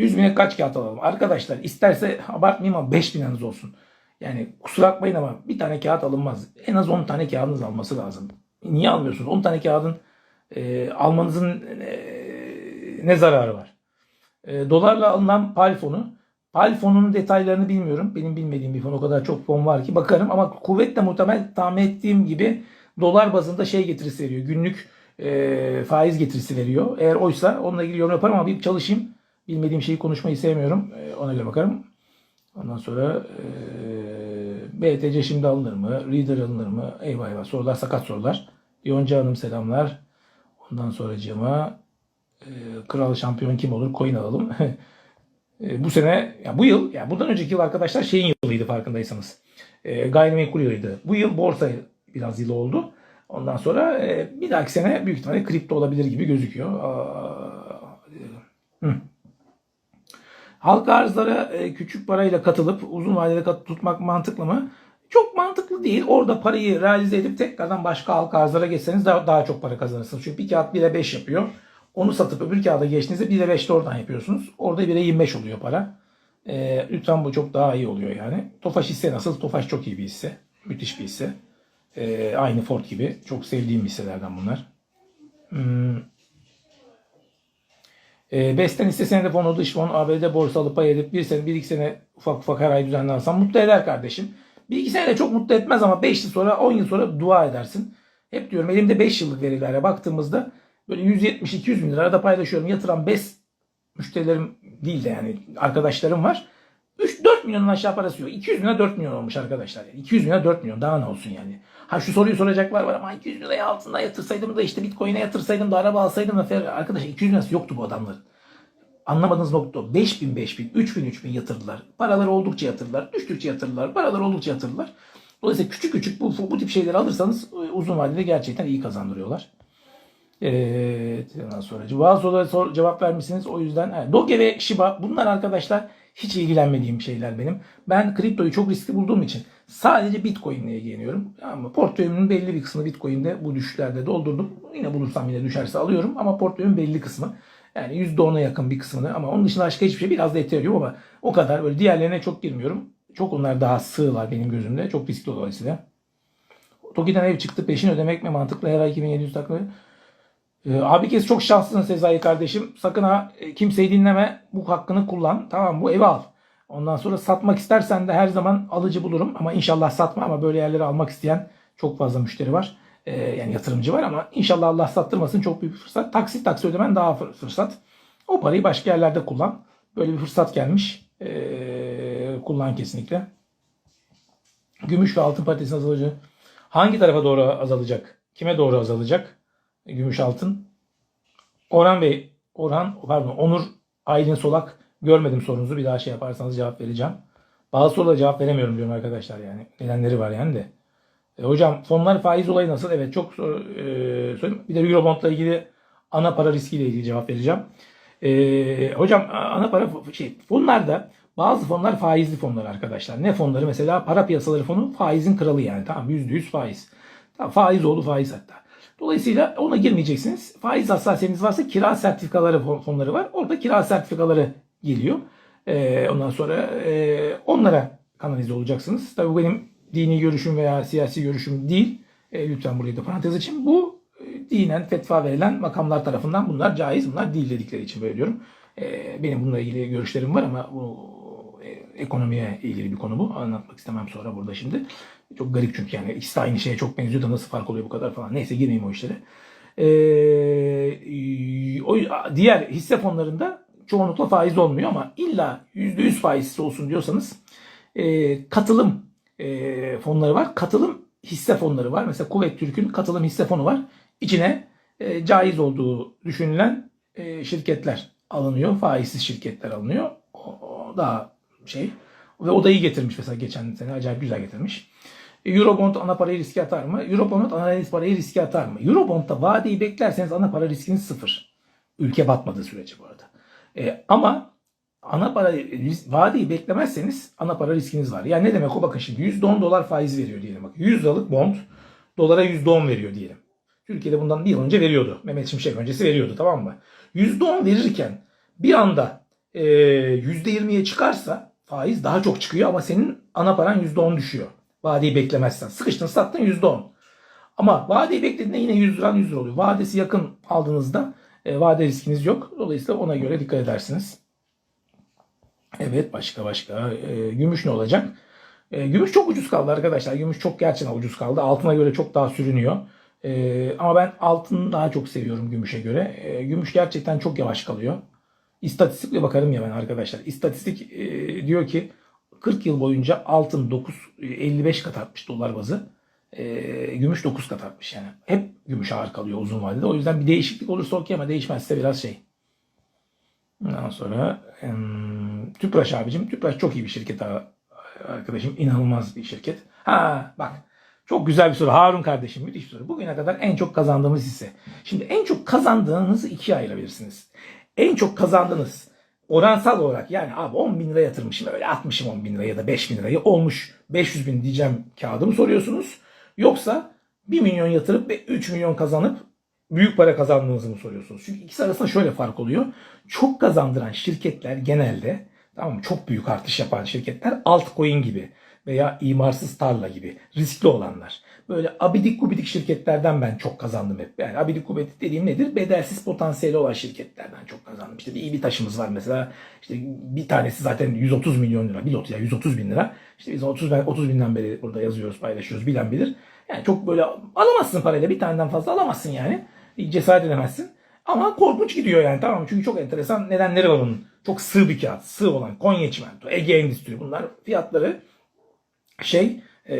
100 bine kaç kağıt alalım? Arkadaşlar isterse abartmayayım ama 5 bininiz olsun. Yani kusura bakmayın ama bir tane kağıt alınmaz. En az 10 tane kağıdınız alması lazım. Niye almıyorsunuz? 10 tane kağıdın e, almanızın e, ne zararı var? E, dolarla alınan pal fonu. Pal fonunun detaylarını bilmiyorum. Benim bilmediğim bir fon. O kadar çok fon var ki bakarım. Ama kuvvetle muhtemel tahmin ettiğim gibi dolar bazında şey getirisi veriyor. Günlük e, faiz getirisi veriyor. Eğer oysa onunla ilgili yorum yaparım ama bir çalışayım. Bilmediğim şeyi konuşmayı sevmiyorum. E, ona göre bakarım. Ondan sonra e, BTC şimdi alınır mı? Reader alınır mı? Eyvah eyvah sorular sakat sorular. Yonca Hanım selamlar. Ondan sonra cama e, kral şampiyon kim olur? Coin alalım. E, bu sene, ya bu yıl, ya bundan önceki yıl arkadaşlar şeyin yılıydı farkındaysanız. E, gayrimenkul yılıydı. Bu yıl borsa biraz yılı oldu. Ondan sonra e, bir dahaki sene büyük ihtimalle kripto olabilir gibi gözüküyor. Aa, e, hı. Halka arzlara e, küçük parayla katılıp uzun vadede kat- tutmak mantıklı mı? Çok mantıklı değil. Orada parayı realize edip tekrardan başka halka arzlara geçseniz daha, daha çok para kazanırsınız. Çünkü bir kağıt 1'e 5 yapıyor. Onu satıp öbür kağıda geçtiğinizde 1'e 5 de oradan yapıyorsunuz. Orada 1'e 25 oluyor para. E, lütfen bu çok daha iyi oluyor yani. Tofaş hisse nasıl? Tofaş çok iyi bir hisse. Müthiş bir hisse. E, aynı Ford gibi. Çok sevdiğim hisselerden bunlar. Hmm. E, Besten hisse senedi fonu, dış fon, ABD borsalı pay edip bir sene, bir iki sene ufak ufak her ay düzenli alsam mutlu eder kardeşim. Bir iki sene de çok mutlu etmez ama 5 yıl sonra 10 yıl sonra dua edersin. Hep diyorum elimde 5 yıllık verilere baktığımızda böyle 170-200 bin lira arada paylaşıyorum. Yatıran BES müşterilerim değil de yani arkadaşlarım var. 3-4 milyonun aşağı parası yok. 200 bine 4 milyon olmuş arkadaşlar. Yani 200 bine 4 milyon daha ne olsun yani. Ha şu soruyu soracaklar var ama 200 bin liraya altında yatırsaydım da işte bitcoin'e yatırsaydım da araba alsaydım da falan. Arkadaşlar 200 bin lirası yoktu bu adamların. Anlamadığınız nokta o. 5000, 5000, 3000, 3000 yatırdılar. Paraları oldukça yatırdılar. Düştükçe yatırdılar. Paraları oldukça yatırdılar. Dolayısıyla küçük küçük bu, bu tip şeyleri alırsanız e, uzun vadede gerçekten iyi kazandırıyorlar. Evet, ondan sonra bazı sorulara sor- cevap vermişsiniz. O yüzden evet, Doge ve Shiba bunlar arkadaşlar hiç ilgilenmediğim şeyler benim. Ben kriptoyu çok riskli bulduğum için sadece Bitcoin ile ilgileniyorum. Ama portföyümün belli bir kısmını Bitcoin'de bu düşüşlerde doldurdum. Yine bulursam yine düşerse alıyorum ama portföyümün belli kısmı yani %10'a yakın bir kısmını ama onun dışında başka hiçbir şey biraz da Ethereum ama o kadar böyle diğerlerine çok girmiyorum. Çok onlar daha sığlar benim gözümde. Çok riskli dolayısıyla. Toki'den ev çıktı peşin ödemek mi mantıklı her ay 2700 taklı. Ee, abi kez çok şanslısın Sezai kardeşim. Sakın ha e, kimseyi dinleme. Bu hakkını kullan. Tamam bu evi al. Ondan sonra satmak istersen de her zaman alıcı bulurum. Ama inşallah satma ama böyle yerleri almak isteyen çok fazla müşteri var. Ee, yani yatırımcı var ama inşallah Allah sattırmasın çok büyük bir fırsat. Taksit taksit ödemen daha fır- fırsat. O parayı başka yerlerde kullan. Böyle bir fırsat gelmiş. Ee, kullan kesinlikle. Gümüş ve altın paritesi azalıcı. Hangi tarafa doğru azalacak? Kime doğru azalacak? Gümüş altın. Orhan Bey, Orhan, pardon Onur Aylin Solak görmedim sorunuzu. Bir daha şey yaparsanız cevap vereceğim. Bazı sorulara cevap veremiyorum diyorum arkadaşlar yani. Nedenleri var yani de. E, hocam fonlar faiz olayı nasıl? Evet çok soru, e, söyleyeyim. Bir de Eurobond'la ilgili ana para riskiyle ilgili cevap vereceğim. E, hocam ana para şey fonlarda bazı fonlar faizli fonlar arkadaşlar. Ne fonları? Mesela para piyasaları fonu faizin kralı yani. Tamam %100 faiz. Tamam, faiz oldu faiz hatta. Dolayısıyla ona girmeyeceksiniz. Faiz hassasiyetiniz varsa kira sertifikaları fon- fonları var. Orada kira sertifikaları geliyor. Ee, ondan sonra e, onlara kanalize olacaksınız. Tabii bu benim dini görüşüm veya siyasi görüşüm değil. E, lütfen burayı da parantez için. Bu e, dinen fetva verilen makamlar tarafından bunlar caiz, bunlar değil dedikleri için böyle diyorum. E, benim bununla ilgili görüşlerim var ama bu e, ekonomiye ilgili bir konu bu. Anlatmak istemem sonra burada şimdi. Çok garip çünkü yani ikisi de aynı şeye çok benziyor da nasıl fark oluyor bu kadar falan. Neyse girmeyeyim o işlere. Ee, o, diğer hisse fonlarında çoğunlukla faiz olmuyor ama illa %100 faiz olsun diyorsanız e, katılım e, fonları var. Katılım hisse fonları var. Mesela Kuvvet Türk'ün katılım hisse fonu var. İçine e, caiz olduğu düşünülen şirketler alınıyor. Faizsiz şirketler alınıyor. O daha şey. Ve odayı getirmiş mesela geçen sene acayip güzel getirmiş. Eurobond ana parayı riske atar mı? Eurobond ana parayı riske atar mı? Eurobond'da vadeyi beklerseniz ana para riskiniz sıfır. Ülke batmadığı sürece bu arada. E, ama ana para vadeyi beklemezseniz ana para riskiniz var. Yani ne demek o bakın şimdi %10 dolar faiz veriyor diyelim. Bak 100 liralık bond dolara %10 veriyor diyelim. Türkiye'de bundan bir yıl önce veriyordu. Mehmet Şimşek öncesi veriyordu tamam mı? %10 verirken bir anda e, %20'ye çıkarsa faiz daha çok çıkıyor ama senin ana paran %10 düşüyor. Vadeyi beklemezsen. Sıkıştın sattın %10. Ama vadeyi beklediğinde yine 100 lira 100 lira oluyor. Vadesi yakın aldığınızda e, vade riskiniz yok. Dolayısıyla ona göre dikkat edersiniz. Evet başka başka. E, gümüş ne olacak? E, gümüş çok ucuz kaldı arkadaşlar. Gümüş çok gerçekten ucuz kaldı. Altına göre çok daha sürünüyor. E, ama ben altını daha çok seviyorum gümüşe göre. E, gümüş gerçekten çok yavaş kalıyor. İstatistikle bakarım ya ben arkadaşlar. İstatistik e, diyor ki 40 yıl boyunca altın 9 55 kat artmış dolar bazı. E, gümüş 9 kat artmış yani. Hep gümüş ağır kalıyor uzun vadede. O yüzden bir değişiklik olursa okey ama değişmezse biraz şey. Ondan sonra em, Tüpraş abicim. Tüpraş çok iyi bir şirket arkadaşım. İnanılmaz bir şirket. Ha bak çok güzel bir soru. Harun kardeşim müthiş bir soru. Bugüne kadar en çok kazandığımız hisse. Şimdi en çok kazandığınızı ikiye ayırabilirsiniz. En çok kazandığınız oransal olarak yani abi 10 bin lira yatırmışım öyle atmışım 10 bin lira ya da 5 bin lirayı olmuş 500 bin diyeceğim kağıdı mı soruyorsunuz? Yoksa 1 milyon yatırıp ve 3 milyon kazanıp büyük para kazandığınızı mı soruyorsunuz? Çünkü ikisi arasında şöyle fark oluyor. Çok kazandıran şirketler genelde tamam? Çok büyük artış yapan şirketler altcoin gibi veya imarsız tarla gibi riskli olanlar. Böyle abidik gubidik şirketlerden ben çok kazandım hep. Yani abidik gubidik dediğim nedir? Bedelsiz potansiyeli olan şirketlerden çok kazandım. İşte bir iyi bir taşımız var mesela. İşte bir tanesi zaten 130 milyon lira. Bir lot ya 130 bin lira. İşte biz 30, bin- 30 binden beri burada yazıyoruz, paylaşıyoruz. Bilen bilir. Yani çok böyle alamazsın parayla. Bir taneden fazla alamazsın yani. Cesaret edemezsin. Ama korkunç gidiyor yani tamam? Çünkü çok enteresan nedenleri var onun. Çok sığ bir kağıt. Sığ olan Konya Çimento, Ege Endüstri bunlar fiyatları şey e,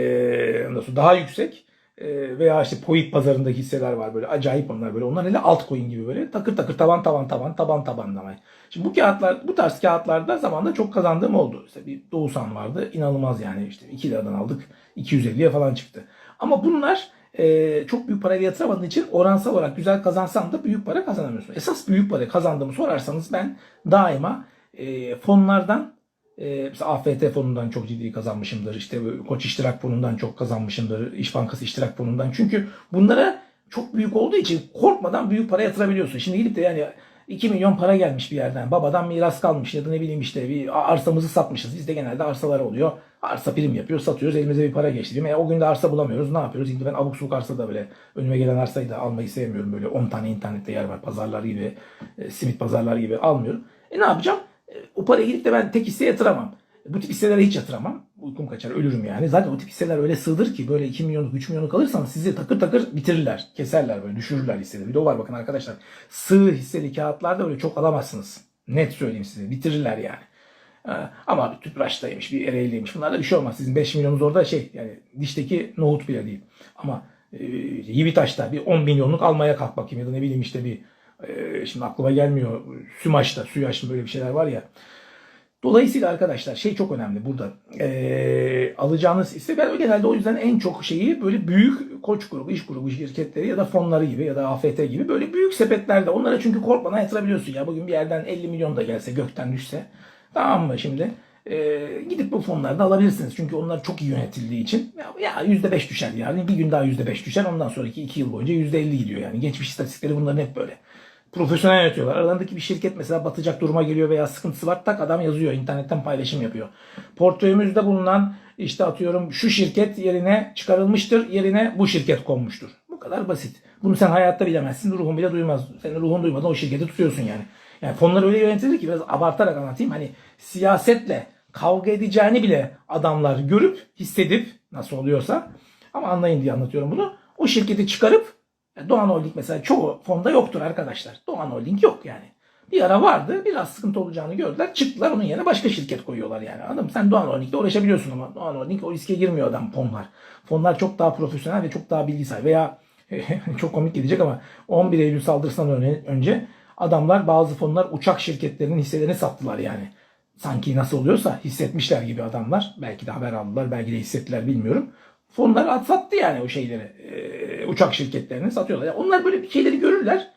daha yüksek e, veya işte Poit pazarındaki hisseler var böyle acayip onlar böyle. Onlar hele altcoin gibi böyle takır takır taban taban taban taban tabanlamaya. Şimdi bu kağıtlar bu tarz kağıtlarda zamanında çok kazandığım oldu. İşte bir Doğusan vardı inanılmaz yani işte 2 liradan aldık 250'ye falan çıktı. Ama bunlar e, çok büyük parayla yatıramadığın için oransal olarak güzel kazansan da büyük para kazanamıyorsun. Esas büyük para kazandığımı sorarsanız ben daima e, fonlardan e, mesela AFT fonundan çok ciddi kazanmışımdır. İşte Koç İştirak fonundan çok kazanmışımdır. İş Bankası İştirak fonundan. Çünkü bunlara çok büyük olduğu için korkmadan büyük para yatırabiliyorsun. Şimdi gidip de yani 2 milyon para gelmiş bir yerden. Babadan miras kalmış ya da ne bileyim işte bir arsamızı satmışız. Bizde genelde arsalar oluyor. Arsa prim yapıyor, satıyoruz. Elimize bir para geçti. E, o gün de arsa bulamıyoruz. Ne yapıyoruz? Şimdi ben abuk subuk arsa da böyle önüme gelen arsayı da almayı sevmiyorum. Böyle 10 tane internette yer var. Pazarlar gibi, e, simit pazarlar gibi almıyorum. E ne yapacağım? E, o parayı gidip de ben tek hisseye yatıramam. Bu tip hisselere hiç yatıramam. Uykum kaçar, ölürüm yani. Zaten o tip hisseler öyle sığdır ki böyle 2 milyonluk, 3 milyonluk alırsanız sizi takır takır bitirirler. Keserler böyle, düşürürler hisseleri. Bir de o var bakın arkadaşlar. Sığ hisseli kağıtlarda öyle çok alamazsınız. Net söyleyeyim size. Bitirirler yani. Ha, Ama bir tüpraştaymış, bir ereğliymiş. Bunlarda bir şey olmaz. Sizin 5 milyonunuz orada şey yani dişteki nohut bile değil. Ama e, Yivitaş'ta bir 10 milyonluk almaya kalk bakayım ya da ne bileyim işte bir e, şimdi aklıma gelmiyor. Sümaş'ta, Süyaş'ta böyle bir şeyler var ya. Dolayısıyla arkadaşlar şey çok önemli burada. Ee, alacağınız hisse ben genelde o yüzden en çok şeyi böyle büyük koç grubu, iş grubu şirketleri ya da fonları gibi ya da AFT gibi böyle büyük sepetlerde onlara çünkü korkmadan yatırabiliyorsun ya. Bugün bir yerden 50 milyon da gelse gökten düşse tamam mı şimdi? Ee, gidip bu fonlarda alabilirsiniz. Çünkü onlar çok iyi yönetildiği için ya, ya %5 düşer yani. Bir gün daha %5 düşer. Ondan sonraki 2 yıl boyunca %50 gidiyor yani. Geçmiş istatistikleri bunların hep böyle profesyonel yönetiyorlar. Aralarındaki bir şirket mesela batacak duruma geliyor veya sıkıntısı var tak adam yazıyor. internetten paylaşım yapıyor. Portföyümüzde bulunan işte atıyorum şu şirket yerine çıkarılmıştır. Yerine bu şirket konmuştur. Bu kadar basit. Bunu sen hayatta bilemezsin. Ruhun bile duymaz. Senin ruhun duymadan o şirketi tutuyorsun yani. Yani fonlar öyle yönetilir ki biraz abartarak anlatayım. Hani siyasetle kavga edeceğini bile adamlar görüp hissedip nasıl oluyorsa ama anlayın diye anlatıyorum bunu. O şirketi çıkarıp Doğan Holding mesela çoğu fonda yoktur arkadaşlar. Doğan Holding yok yani. Bir ara vardı. Biraz sıkıntı olacağını gördüler. Çıktılar onun yerine başka şirket koyuyorlar yani. Mı? Sen Doğan Holding'le uğraşabiliyorsun ama Doğan Holding o riske girmiyor adam fonlar. Fonlar çok daha profesyonel ve çok daha bilgi sahibi. Veya çok komik gidecek ama 11 Eylül saldırısından önce adamlar bazı fonlar uçak şirketlerinin hisselerini sattılar yani. Sanki nasıl oluyorsa hissetmişler gibi adamlar. Belki de haber aldılar, belki de hissettiler bilmiyorum. Fonlar at sattı yani o şeyleri. Ee, uçak şirketlerini satıyorlar. Yani onlar böyle şeyleri görürler.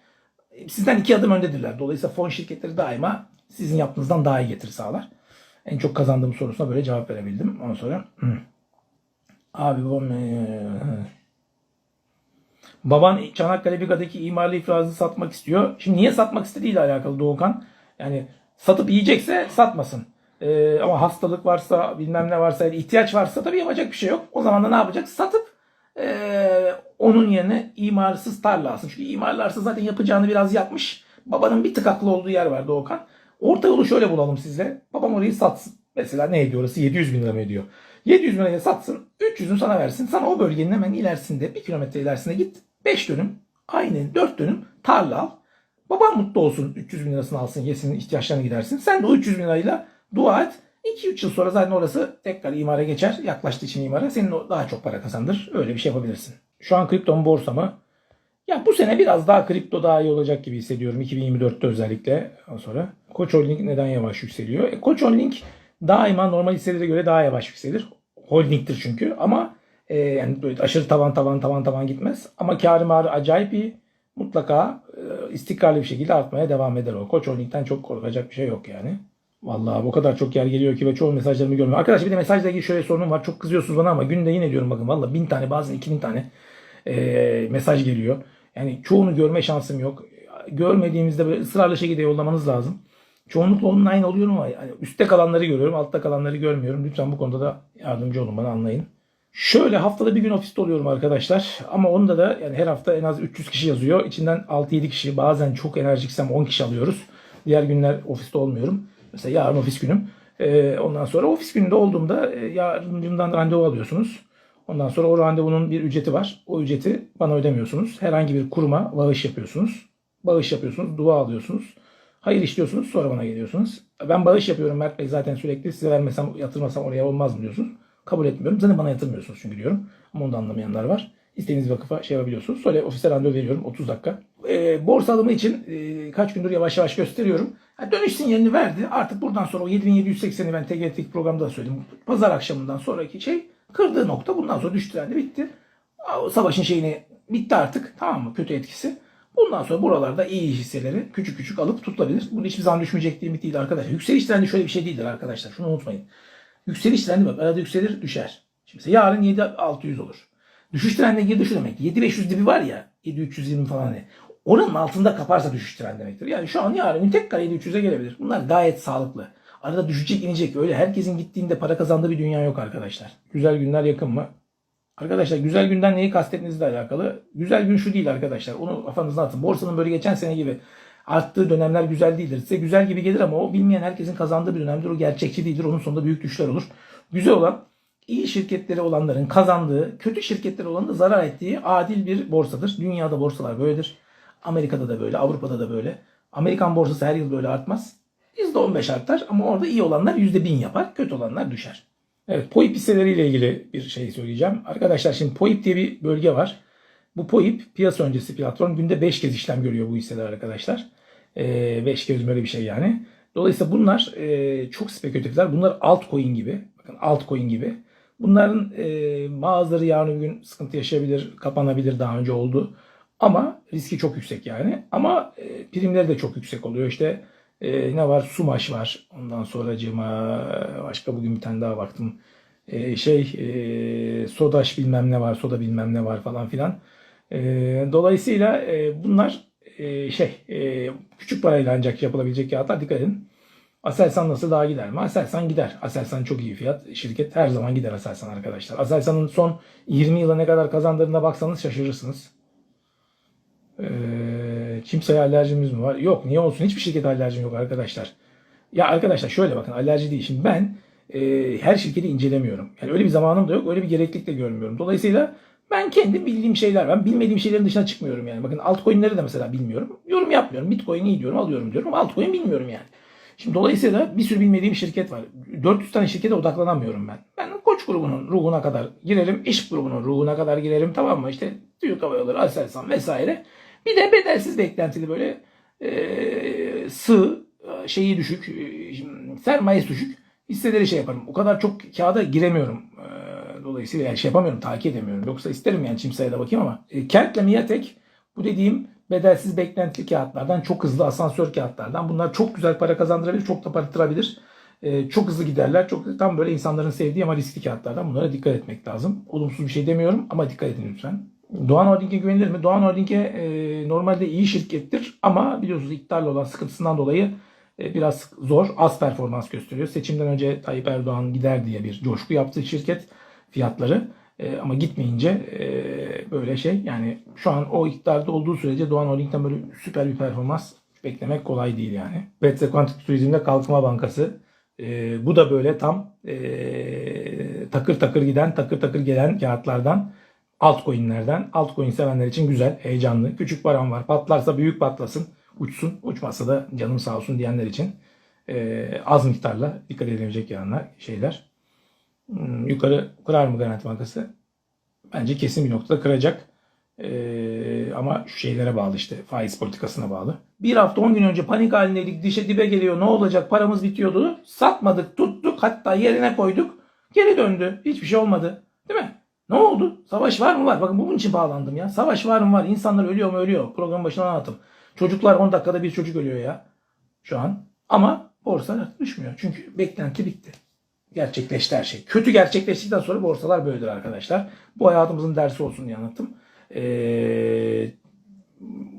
Sizden iki adım öndedirler. Dolayısıyla fon şirketleri daima sizin yaptığınızdan daha iyi getiri sağlar. En çok kazandığım sorusuna böyle cevap verebildim. Ondan sonra abi babam ee, baban Çanakkale Biga'daki imarlı ifrazı satmak istiyor. Şimdi niye satmak istediğiyle alakalı Doğukan. Yani Satıp yiyecekse satmasın. Ee, ama hastalık varsa bilmem ne varsa ihtiyaç varsa tabii yapacak bir şey yok. O zaman da ne yapacak? Satıp ee, onun yerine imarsız tarla alsın. Çünkü imarlarsız zaten yapacağını biraz yapmış. Babanın bir tık haklı olduğu yer var Doğukan. Orta yolu şöyle bulalım sizle. Babam orayı satsın. Mesela ne ediyor orası? 700 bin lira mı ediyor? 700 bin liraya satsın. 300'ünü sana versin. Sana o bölgenin hemen ilerisinde, bir kilometre ilerisinde git. 5 dönüm, aynı 4 dönüm tarla al. Baban mutlu olsun. 300 bin lirasını alsın, yesin, ihtiyaçlarını gidersin. Sen de o 300 bin lirayla dua et. 2-3 yıl sonra zaten orası tekrar imara geçer. Yaklaştığı için imara. Senin daha çok para kazandır. Öyle bir şey yapabilirsin. Şu an kripto borsa mı? Ya bu sene biraz daha kripto daha iyi olacak gibi hissediyorum. 2024'te özellikle. Ondan sonra. Koç Holding neden yavaş yükseliyor? E, Koç Holding daima normal hisselere göre daha yavaş yükselir. Holding'tir çünkü ama e, yani böyle aşırı tavan tavan tavan tavan gitmez. Ama karı marı acayip iyi. Mutlaka e, istikrarlı bir şekilde artmaya devam eder o. Koç Holding'den çok korkacak bir şey yok yani. Vallahi bu kadar çok yer geliyor ki ve çoğu mesajlarımı görmüyorum. Arkadaşlar bir de mesajla ilgili şöyle sorunum var. Çok kızıyorsunuz bana ama günde yine diyorum bakın valla bin tane bazen iki bin tane e, mesaj geliyor. Yani çoğunu görme şansım yok. Görmediğimizde böyle ısrarlı şekilde yollamanız lazım. Çoğunlukla aynı oluyorum ama yani üstte kalanları görüyorum, altta kalanları görmüyorum. Lütfen bu konuda da yardımcı olun bana anlayın. Şöyle haftada bir gün ofiste oluyorum arkadaşlar. Ama onda da yani her hafta en az 300 kişi yazıyor. İçinden 6-7 kişi bazen çok enerjiksem 10 kişi alıyoruz. Diğer günler ofiste olmuyorum. Mesela yarın ofis günüm. Ee, ondan sonra ofis gününde olduğumda e, yardımcımdan randevu alıyorsunuz. Ondan sonra o randevunun bir ücreti var. O ücreti bana ödemiyorsunuz. Herhangi bir kuruma bağış yapıyorsunuz. Bağış yapıyorsunuz, dua alıyorsunuz. Hayır işliyorsunuz sonra bana geliyorsunuz. Ben bağış yapıyorum Mert Bey zaten sürekli size vermesem yatırmasam oraya olmaz mı diyorsunuz. Kabul etmiyorum. Zaten bana yatırmıyorsunuz çünkü diyorum. Ama onu da anlamayanlar var. İstediğiniz vakıfa şey yapabiliyorsunuz. Sonra ofise randevu veriyorum 30 dakika. E, borsa alımı için e, kaç gündür yavaş yavaş gösteriyorum. Ha, dönüş sinyalini verdi. Artık buradan sonra o 7780'i ben TGT'lik programda da söyledim. Pazar akşamından sonraki şey kırdığı nokta bundan sonra düştü yani bitti. Savaşın şeyini bitti artık. Tamam mı? Kötü etkisi. Bundan sonra buralarda iyi hisseleri küçük küçük alıp tutulabilir. Bunu hiçbir zaman düşmeyecek diye değil arkadaşlar. Yükseliş trendi şöyle bir şey değildir arkadaşlar. Şunu unutmayın. Yükseliş trendi bak arada yükselir düşer. Şimdi yarın 7600 olur. Düşüş trendine girdi demek. 7500 dibi var ya 7320 falan hani. Oranın altında kaparsa düşüş trendi demektir. Yani şu an yarın tekrar 7300'e gelebilir. Bunlar gayet sağlıklı. Arada düşecek inecek. Öyle herkesin gittiğinde para kazandığı bir dünya yok arkadaşlar. Güzel günler yakın mı? Arkadaşlar güzel günden neyi kastettiğinizle alakalı. Güzel gün şu değil arkadaşlar. Onu kafanızda atın. Borsanın böyle geçen sene gibi arttığı dönemler güzel değildir. Size güzel gibi gelir ama o bilmeyen herkesin kazandığı bir dönemdir. O gerçekçi değildir. Onun sonunda büyük düşler olur. Güzel olan iyi şirketleri olanların kazandığı, kötü şirketleri olanın da zarar ettiği adil bir borsadır. Dünyada borsalar böyledir. Amerika'da da böyle, Avrupa'da da böyle. Amerikan borsası her yıl böyle artmaz. %15 artar ama orada iyi olanlar %1000 yapar, kötü olanlar düşer. Evet, POIP hisseleriyle ilgili bir şey söyleyeceğim. Arkadaşlar şimdi POIP diye bir bölge var. Bu POIP piyasa öncesi platform günde 5 kez işlem görüyor bu hisseler arkadaşlar. 5 kez böyle bir şey yani. Dolayısıyla bunlar e, çok spekülatifler. Bunlar altcoin gibi. Bakın altcoin gibi. Bunların e, bazıları yarın bir gün sıkıntı yaşayabilir, kapanabilir daha önce oldu. Ama riski çok yüksek yani. Ama e, primleri de çok yüksek oluyor. İşte e, ne var? Sumaş var. Ondan sonra cima başka bugün bir tane daha baktım. E, şey e, Sodaş bilmem ne var. Soda bilmem ne var falan filan. E, dolayısıyla e, bunlar e, şey e, küçük parayla ancak yapılabilecek kağıtlar. Dikkat edin. Aselsan nasıl daha gider mi? Aselsan gider. Aselsan çok iyi fiyat. Şirket her zaman gider Aselsan arkadaşlar. Aselsan'ın son 20 yıla ne kadar kazandığına baksanız şaşırırsınız. Ee, kimseye alerjimiz mi var? Yok. Niye olsun? Hiçbir şirket alerjim yok arkadaşlar. Ya arkadaşlar şöyle bakın alerji değil. Şimdi ben e, her şirketi incelemiyorum. Yani öyle bir zamanım da yok. Öyle bir gereklilik de görmüyorum. Dolayısıyla ben kendi bildiğim şeyler. Ben bilmediğim şeylerin dışına çıkmıyorum yani. Bakın altcoin'leri de mesela bilmiyorum. Yorum yapmıyorum. Bitcoin iyi diyorum alıyorum diyorum. Altcoin bilmiyorum yani. Şimdi dolayısıyla bir sürü bilmediğim şirket var. 400 tane şirkete odaklanamıyorum ben. Ben koç grubunun ruhuna kadar girelim. iş grubunun ruhuna kadar girelim. Tamam mı? İşte Türk Hava Yolları, Aselsan vesaire. Bir de bedelsiz beklentili böyle e, sığ, şeyi düşük, e, sermayesi düşük hisseleri şey yaparım. O kadar çok kağıda giremiyorum. E, dolayısıyla yani şey yapamıyorum, takip edemiyorum. Yoksa isterim yani çimsaya da bakayım ama. E, Kent'le Miatek bu dediğim bedelsiz beklentili kağıtlardan, çok hızlı asansör kağıtlardan. Bunlar çok güzel para kazandırabilir, çok da parıttırabilir. Ee, çok hızlı giderler. Çok tam böyle insanların sevdiği ama riskli kağıtlardan. Bunlara dikkat etmek lazım. Olumsuz bir şey demiyorum ama dikkat edin lütfen. Doğan Holding'e güvenilir mi? Doğan Holding'e e, normalde iyi şirkettir ama biliyorsunuz iktidarla olan sıkıntısından dolayı e, biraz zor, az performans gösteriyor. Seçimden önce Tayyip Erdoğan gider diye bir coşku yaptı şirket fiyatları. E, ama gitmeyince e, böyle şey yani şu an o iktidarda olduğu sürece Doğan Holding'den böyle süper bir performans beklemek kolay değil yani. Betze Quantum Turizm'de Kalkınma Bankası. E, bu da böyle tam e, takır takır giden, takır takır gelen kağıtlardan altcoin'lerden. Altcoin sevenler için güzel, heyecanlı. Küçük param var. Patlarsa büyük patlasın. Uçsun. Uçmazsa da canım sağ olsun diyenler için e, az miktarla dikkat edilecek yanlar şeyler. Hmm, yukarı kırar mı Garanti Bankası? Bence kesin bir noktada kıracak. Ee, ama şu şeylere bağlı işte faiz politikasına bağlı. Bir hafta 10 gün önce panik halindeydik dişe dibe geliyor ne olacak paramız bitiyordu. Satmadık tuttuk hatta yerine koyduk. Geri döndü. Hiçbir şey olmadı. Değil mi? Ne oldu? Savaş var mı var? Bakın bunun için bağlandım ya. Savaş var mı var? İnsanlar ölüyor mu ölüyor. Programın başına anlattım. Çocuklar 10 dakikada bir çocuk ölüyor ya. Şu an. Ama borsalar düşmüyor. Çünkü beklenti bitti gerçekleşti her şey. Kötü gerçekleştikten sonra borsalar böyledir arkadaşlar. Bu hayatımızın dersi olsun diye anlattım. Ee,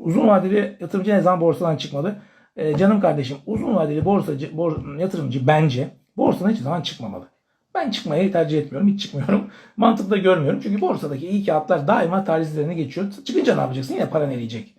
uzun vadeli yatırımcı ne zaman borsadan çıkmadı? Ee, canım kardeşim uzun vadeli borsacı, bor- yatırımcı bence borsadan hiçbir zaman çıkmamalı. Ben çıkmayı tercih etmiyorum. Hiç çıkmıyorum. Mantıklı da görmüyorum. Çünkü borsadaki iyi kağıtlar daima tarihlerine geçiyor. Çıkınca ne yapacaksın? Yine paran eriyecek.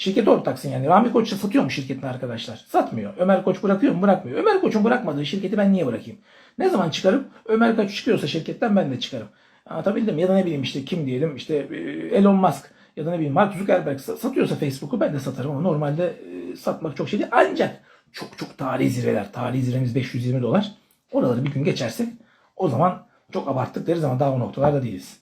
Şirket ortaksın yani. Rami Koç satıyor mu şirketin arkadaşlar? Satmıyor. Ömer Koç bırakıyor mu? Bırakmıyor. Ömer Koç'un bırakmadığı şirketi ben niye bırakayım? Ne zaman çıkarım? Ömer Koç çıkıyorsa şirketten ben de çıkarım. Anlatabildim? Ya da ne bileyim işte kim diyelim işte e, Elon Musk ya da ne bileyim Mark Zuckerberg sa- satıyorsa Facebook'u ben de satarım ama normalde e, satmak çok şey değil. Ancak çok çok tarihi zirveler. Tarihi zirvemiz 520 dolar. Oraları bir gün geçersek o zaman çok abarttık deriz ama daha o noktalarda değiliz.